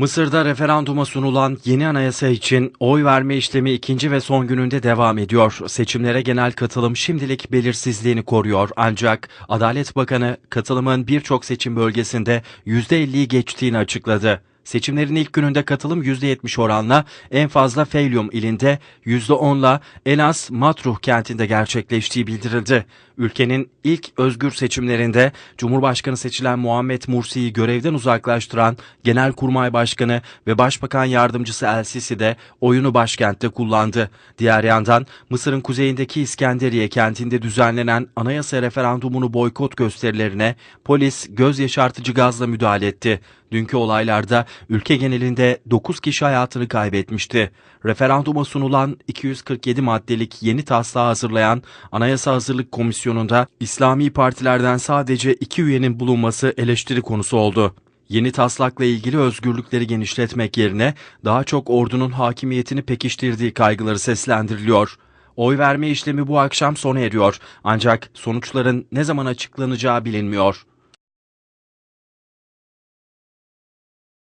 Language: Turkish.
Mısır'da referanduma sunulan yeni anayasa için oy verme işlemi ikinci ve son gününde devam ediyor. Seçimlere genel katılım şimdilik belirsizliğini koruyor ancak Adalet Bakanı katılımın birçok seçim bölgesinde %50'yi geçtiğini açıkladı. Seçimlerin ilk gününde katılım %70 oranla en fazla Feylyum ilinde %10'la en az Matruh kentinde gerçekleştiği bildirildi. Ülkenin ilk özgür seçimlerinde Cumhurbaşkanı seçilen Muhammed Mursi'yi görevden uzaklaştıran Genelkurmay Başkanı ve Başbakan Yardımcısı El Sisi de oyunu başkentte kullandı. Diğer yandan Mısır'ın kuzeyindeki İskenderiye kentinde düzenlenen anayasa referandumunu boykot gösterilerine polis göz yaşartıcı gazla müdahale etti. Dünkü olaylarda ülke genelinde 9 kişi hayatını kaybetmişti. Referanduma sunulan 247 maddelik yeni taslağı hazırlayan Anayasa Hazırlık Komisyonu'nda İslami partilerden sadece iki üyenin bulunması eleştiri konusu oldu. Yeni taslakla ilgili özgürlükleri genişletmek yerine daha çok ordunun hakimiyetini pekiştirdiği kaygıları seslendiriliyor. Oy verme işlemi bu akşam sona eriyor ancak sonuçların ne zaman açıklanacağı bilinmiyor.